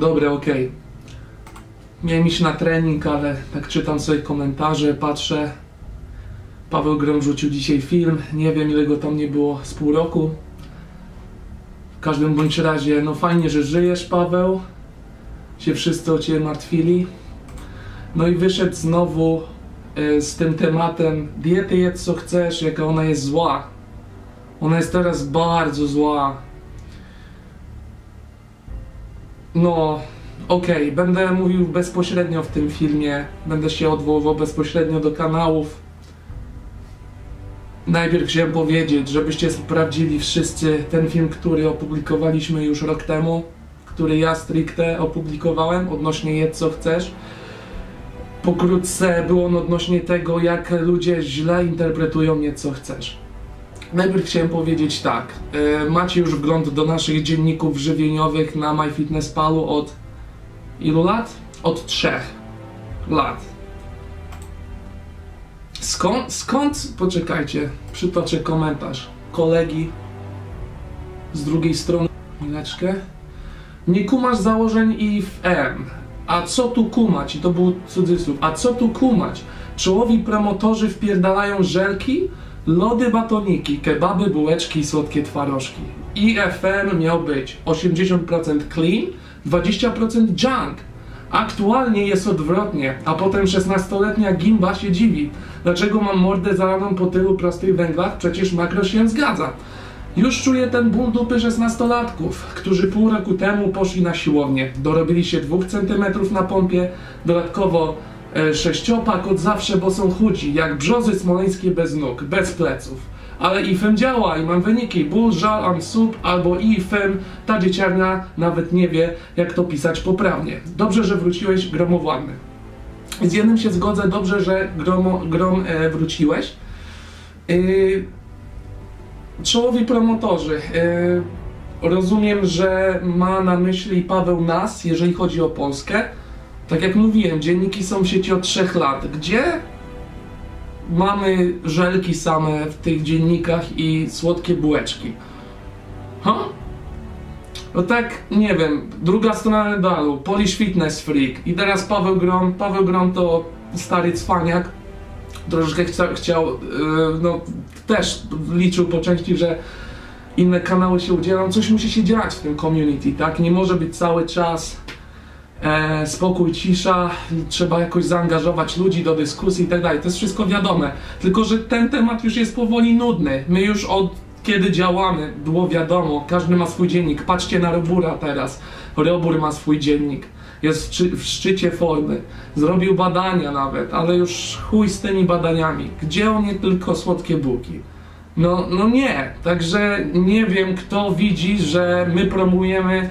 Dobra, okej. Miałem iść na trening, ale tak czytam sobie komentarze, patrzę. Paweł Grom rzucił dzisiaj film. Nie wiem ile go tam nie było z pół roku. W każdym bądź razie, no fajnie, że żyjesz, Paweł. Się wszyscy o ciebie martwili. No i wyszedł znowu e, z tym tematem diety jedz co chcesz, jaka ona jest zła. Ona jest teraz bardzo zła. No, okej, będę mówił bezpośrednio w tym filmie, będę się odwoływał bezpośrednio do kanałów. Najpierw chciałem powiedzieć, żebyście sprawdzili wszyscy ten film, który opublikowaliśmy już rok temu, który ja stricte opublikowałem odnośnie jedz co chcesz. Pokrótce było on odnośnie tego, jak ludzie źle interpretują jedz co chcesz. Najpierw chciałem powiedzieć tak. e, Macie już wgląd do naszych dzienników żywieniowych na MyFitnessPalu od ilu lat? Od trzech lat. Skąd, skąd, poczekajcie, przytoczę komentarz kolegi z drugiej strony, chwileczkę. Nie kumasz założeń IFM. A co tu kumać? I to był cudzysłów. A co tu kumać? Czołowi promotorzy wpierdalają żelki, lody, batoniki, kebaby, bułeczki i słodkie twarożki. IFM miał być 80% clean, 20% junk. Aktualnie jest odwrotnie, a potem 16-letnia gimba się dziwi. Dlaczego mam mordę zalaną po tylu prostych węglach? Przecież makro się zgadza. Już czuję ten ból dupy 16-latków, którzy pół roku temu poszli na siłownię. Dorobili się 2 cm na pompie, dodatkowo sześciopak od zawsze, bo są chudzi, jak brzozy smoleńskie bez nóg, bez pleców. Ale IFM działa i mam wyniki. Ból, żal, am sub albo IFM. Ta dzieciarnia nawet nie wie, jak to pisać poprawnie. Dobrze, że wróciłeś, gromowładny. Z jednym się zgodzę, dobrze, że gromo, grom e, wróciłeś. Yy, czołowi promotorzy. Yy, rozumiem, że ma na myśli Paweł Nas, jeżeli chodzi o Polskę. Tak jak mówiłem, dzienniki są w sieci od 3 lat. Gdzie mamy żelki same w tych dziennikach i słodkie bułeczki? Ha? No tak, nie wiem, druga strona medalu, Polish Fitness Freak i teraz Paweł Grom. Paweł Grom to stary cwaniak, troszeczkę chcia, chciał, yy, no też liczył po części, że inne kanały się udzielą, coś musi się dziać w tym community, tak? Nie może być cały czas e, spokój, cisza, trzeba jakoś zaangażować ludzi do dyskusji i tak dalej. To jest wszystko wiadome. Tylko, że ten temat już jest powoli nudny. My już od kiedy działamy, było wiadomo, każdy ma swój dziennik. Patrzcie na Robura teraz. Robur ma swój dziennik. Jest w, szczy- w szczycie formy. Zrobił badania nawet, ale już chuj z tymi badaniami. Gdzie on nie tylko słodkie bułki? No, no nie. Także nie wiem, kto widzi, że my promujemy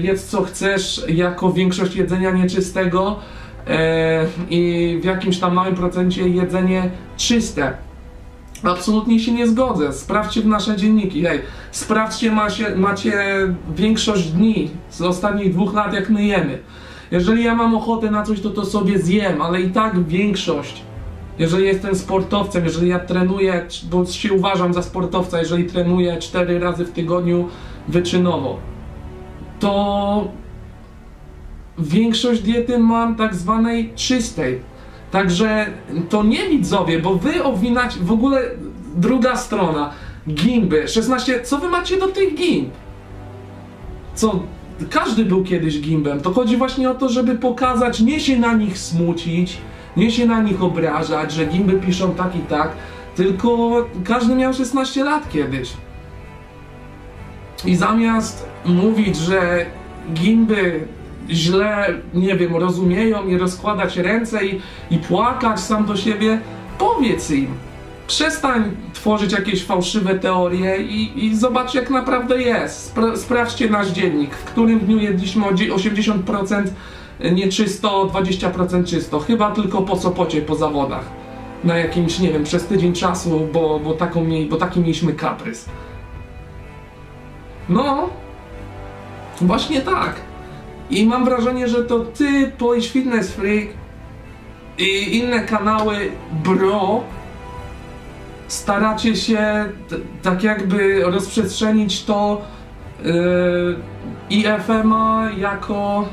jedz co chcesz jako większość jedzenia nieczystego e, i w jakimś tam małym procencie jedzenie czyste. Absolutnie się nie zgodzę. Sprawdźcie w nasze dzienniki. Hej, sprawdźcie, macie, macie większość dni z ostatnich dwóch lat, jak my jemy. Jeżeli ja mam ochotę na coś, to to sobie zjem, ale i tak większość. Jeżeli jestem sportowcem, jeżeli ja trenuję, bo się uważam za sportowca, jeżeli trenuję cztery razy w tygodniu wyczynowo, to większość diety mam tak zwanej czystej. Także to nie widzowie, bo wy owinać w ogóle druga strona. Gimby, 16, co wy macie do tych gimb? Co, każdy był kiedyś gimbem. To chodzi właśnie o to, żeby pokazać, nie się na nich smucić, nie się na nich obrażać, że gimby piszą tak i tak, tylko każdy miał 16 lat kiedyś. I zamiast mówić, że gimby źle, nie wiem, rozumieją i rozkładać ręce i, i płakać sam do siebie, powiedz im. Przestań tworzyć jakieś fałszywe teorie i, i zobacz jak naprawdę jest. Spra sprawdźcie nasz dziennik, w którym dniu jedliśmy o dzie- 80% nieczysto, 20% czysto. Chyba tylko po Sopocie, po zawodach. Na jakimś, nie wiem, przez tydzień czasu, bo, bo, taką bo taki mieliśmy kaprys. No, właśnie tak. I mam wrażenie, że to ty, Polish Fitness Freak i inne kanały bro staracie się tak jakby rozprzestrzenić to yy, i FMA jako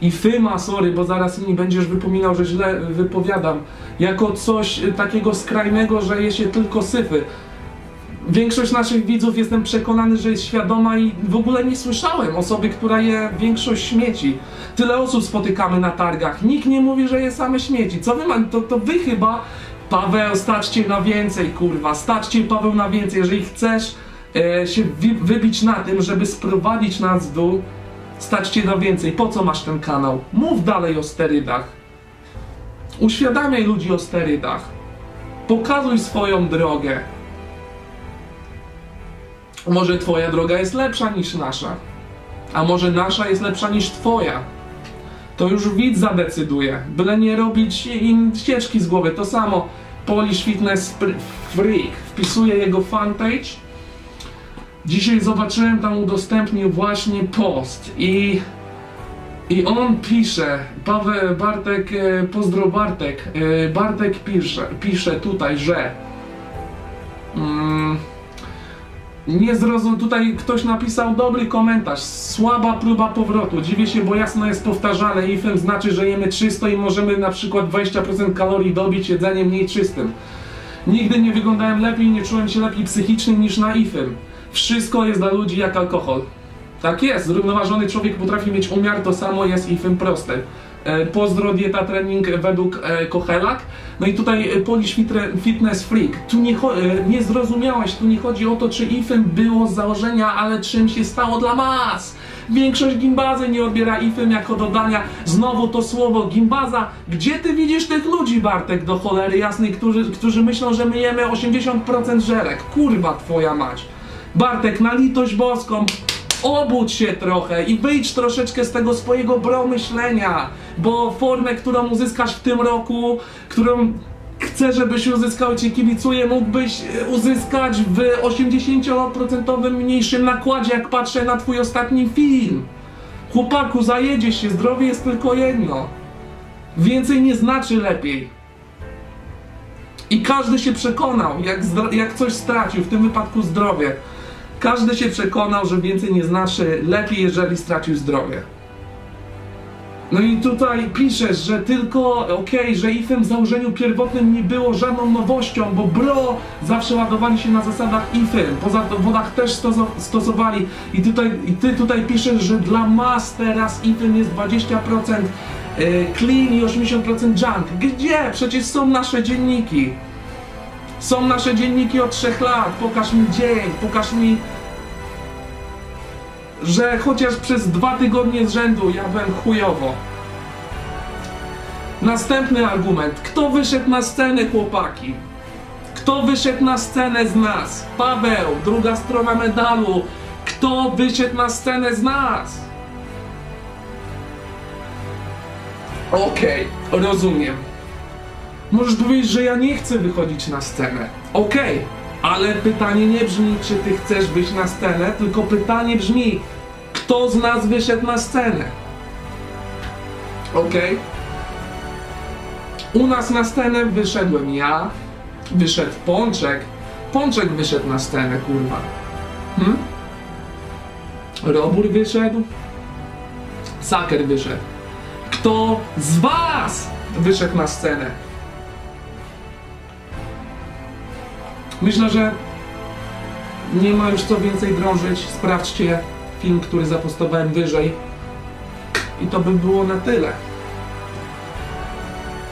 i FYMA, sorry, bo zaraz mi będziesz wypominał, że źle wypowiadam, jako coś takiego skrajnego, że je się tylko syfy. Większość naszych widzów jestem przekonany, że jest świadoma i w ogóle nie słyszałem osoby, która je większość śmieci. Tyle osób spotykamy na targach. Nikt nie mówi, że je same śmieci. Co wy ma? To, to wy chyba. Paweł, staćcie na więcej, kurwa. Staćcie Paweł na więcej. Jeżeli chcesz e, się wi- wybić na tym, żeby sprowadzić nas w dół, staćcie na więcej. Po co masz ten kanał? Mów dalej o sterydach. Uświadamiaj ludzi o sterydach. Pokazuj swoją drogę. Może twoja droga jest lepsza niż nasza. A może nasza jest lepsza niż twoja. To już widz zadecyduje. Byle nie robić im ścieżki z głowy. To samo Polish Fitness Fr- Freak. Wpisuję jego fanpage. Dzisiaj zobaczyłem tam udostępnił właśnie post i i on pisze, Paweł Bartek, e, pozdro Bartek, e, Bartek pisze, pisze tutaj, że nie zrozum, tutaj ktoś napisał dobry komentarz, słaba próba powrotu, dziwię się, bo jasno jest powtarzane, IFM znaczy, że jemy czysto i możemy na przykład 20% kalorii dobić jedzeniem mniej czystym. Nigdy nie wyglądałem lepiej, nie czułem się lepiej psychicznie niż na IFM. Wszystko jest dla ludzi jak alkohol. Tak jest, zrównoważony człowiek potrafi mieć umiar, to samo jest IFM proste. E, Pozdro dieta trening według e, Kochelak. No i tutaj e, Polish Fitness Freak. Tu nie, nie zrozumiałeś, tu nie chodzi o to, czy IFM było z założenia, ale czym się stało dla mas. Większość gimbazy nie odbiera IFM jako dodania. Znowu to słowo gimbaza. Gdzie ty widzisz tych ludzi, Bartek, do cholery jasnej, którzy, którzy myślą, że my jemy 80% żelek? Kurwa twoja mać. Bartek, na litość boską, obudź się trochę i wyjdź troszeczkę z tego swojego bro myślenia, bo formę, którą uzyskasz w tym roku, którą chcę, żebyś uzyskał, ci kibicuję, mógłbyś e, uzyskać w 80% mniejszym nakładzie, jak patrzę na twój ostatni film. Chłopaku, zajedziesz się, zdrowie jest tylko jedno. Więcej nie znaczy lepiej. I każdy się przekonał, jak, jak coś stracił, w tym wypadku zdrowie. Każdy się przekonał, że więcej nie znaczy lepiej, jeżeli stracił zdrowie. No i tutaj piszesz, że tylko, okej, że IFM w założeniu pierwotnym nie było żadną nowością, bo BRO zawsze ładowali się na zasadach IFM, poza dowodach też stoso- stosowali i, tutaj, i ty tutaj piszesz, że dla mas teraz IFM jest 20% e, clean i 80% junk. Gdzie? Przecież są nasze dzienniki. Są nasze dzienniki od trzech lat. Pokaż mi dzień, pokaż mi, że chociaż przez dwa tygodnie z rzędu ja byłem chujowo. Następny argument. Kto wyszedł na scenę, chłopaki? Kto wyszedł na scenę z nas? Paweł, druga strona medalu. Kto wyszedł na scenę z nas? Okej, rozumiem. Możesz powiedzieć, że ja nie chcę wychodzić na scenę. Okej, ale pytanie nie brzmi, czy ty chcesz wyjść na scenę, tylko pytanie brzmi, kto z nas wyszedł na scenę? Okej? U nas na scenę wyszedłem ja, wyszedł Pączek. Pączek wyszedł na scenę, kurwa. Hm? Robór wyszedł. Saker wyszedł. Kto z was wyszedł na scenę? Myślę, że nie ma już co więcej drążyć. Sprawdźcie film, który zapostowałem wyżej. I to by było na tyle.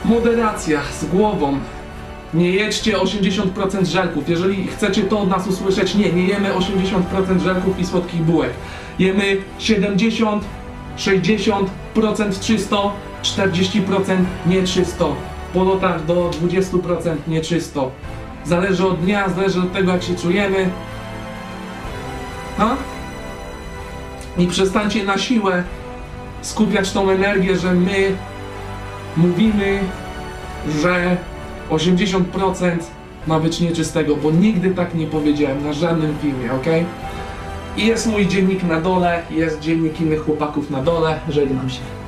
Moderacja z głową. Nie jedźcie 80% żelków. Jeżeli chcecie to od nas usłyszeć, nie, nie jemy 80% żelków i słodkich bułek. Jemy 70, 60% czysto, 40% nieczysto. Po lotach do 20% nieczysto. Zależy od dnia, zależy od tego, jak się czujemy. Ha? I przestańcie na siłę skupiać tą energię, że my mówimy, że 80% ma być nieczystego, bo nigdy tak nie powiedziałem na żadnym filmie, ok? I jest mój dziennik na dole, jest dziennik innych chłopaków na dole, żegnam się.